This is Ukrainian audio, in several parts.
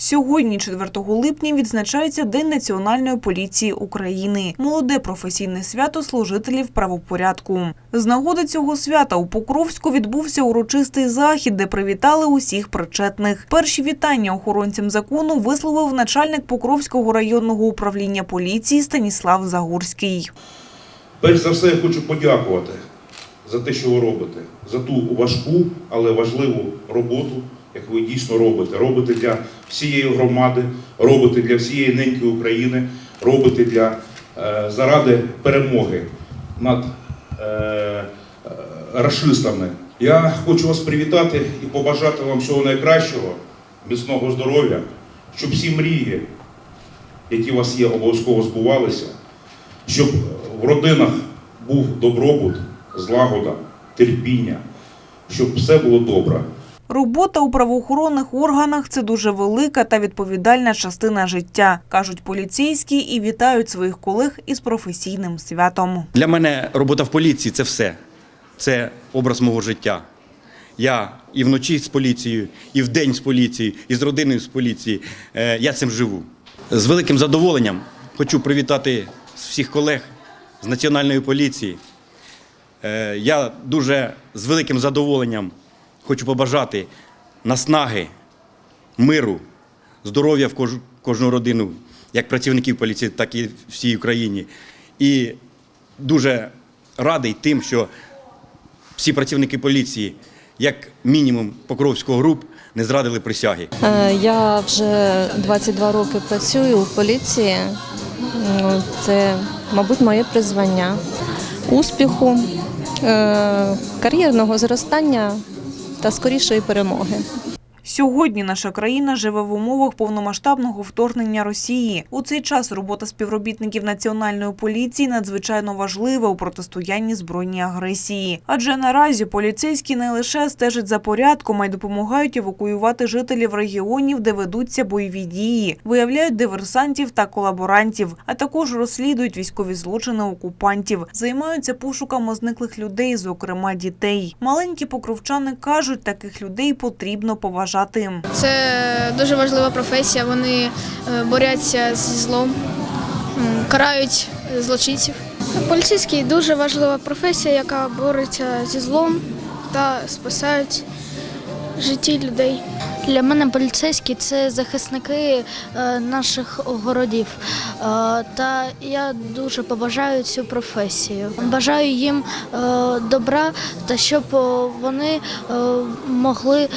Сьогодні, 4 липня, відзначається День Національної поліції України. Молоде професійне свято служителів правопорядку. З нагоди цього свята у Покровську відбувся урочистий захід, де привітали усіх причетних. Перші вітання охоронцям закону висловив начальник Покровського районного управління поліції Станіслав Загурський. Перш за все, я хочу подякувати за те, що ви робите, за ту важку, але важливу роботу, яку ви дійсно робите. Робите для всієї громади, робите для всієї неньки України, робите для е, заради перемоги над е, е, рашистами. Я хочу вас привітати і побажати вам всього найкращого, міцного здоров'я, щоб всі мрії, які у вас є, обов'язково збувалися щоб в родинах був добробут, злагода, терпіння, щоб все було добре. Робота у правоохоронних органах це дуже велика та відповідальна частина життя, кажуть поліцейські і вітають своїх колег із професійним святом. Для мене робота в поліції це все. Це образ мого життя. Я і вночі з поліцією, і вдень з поліцією, і з родиною з поліції. Е, Я цим живу. З великим задоволенням хочу привітати всіх колег з Національної поліції. Е, Я дуже з великим задоволенням хочу побажати наснаги, миру, здоров'я в кож- кожну родину, як працівників поліції, так і всій Україні. І дуже радий тим, що всі працівники поліції, як мінімум Покровського груп, не зрадили присяги. Е, Я вже 22 роки працюю у поліції. Ну, Це, мабуть, моє призвання. Успіху, е, кар'єрного зростання та скорішої перемоги. Сьогодні наша країна живе в умовах повномасштабного вторгнення Росії. У цей час робота співробітників національної поліції надзвичайно важлива у протистоянні збройній агресії. Адже наразі поліцейські не лише стежать за порядком, а й допомагають евакуювати жителів регіонів, де ведуться бойові дії, виявляють диверсантів та колаборантів, а також розслідують військові злочини окупантів, займаються пошуками зниклих людей, зокрема дітей. Маленькі покровчани кажуть, таких людей потрібно поважати. Це дуже важлива професія. Вони боряться борються зі злом, карають злочинців. Поліцейський дуже важлива професія, яка бореться зі злом та спасають житті людей. Для мене поліцейські це захисники е, наших городів. Е, Та я дуже поважаю цю професію. Бажаю їм е, добра та щоб вони могли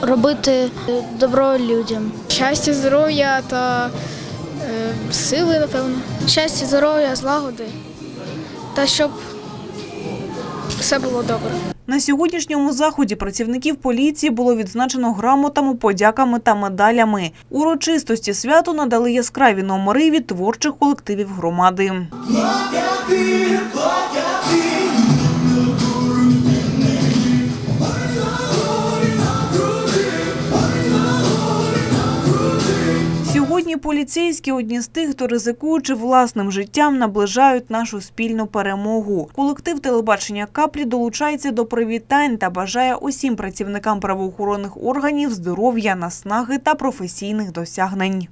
робити добро людям. Щастя, здоров'я та сили, напевно. Щастя, здоров'я, злагоди та щоб все було добре. На сьогоднішньому заході працівників поліції було відзначено грамотами, подяками та медалями. Урочистості свято надали яскраві номери від творчих колективів громади. Поліцейські одні з тих, хто ризикуючи власним життям, наближають нашу спільну перемогу. Колектив телебачення каплі долучається до привітань та бажає усім працівникам правоохоронних органів здоров'я, наснаги та професійних досягнень.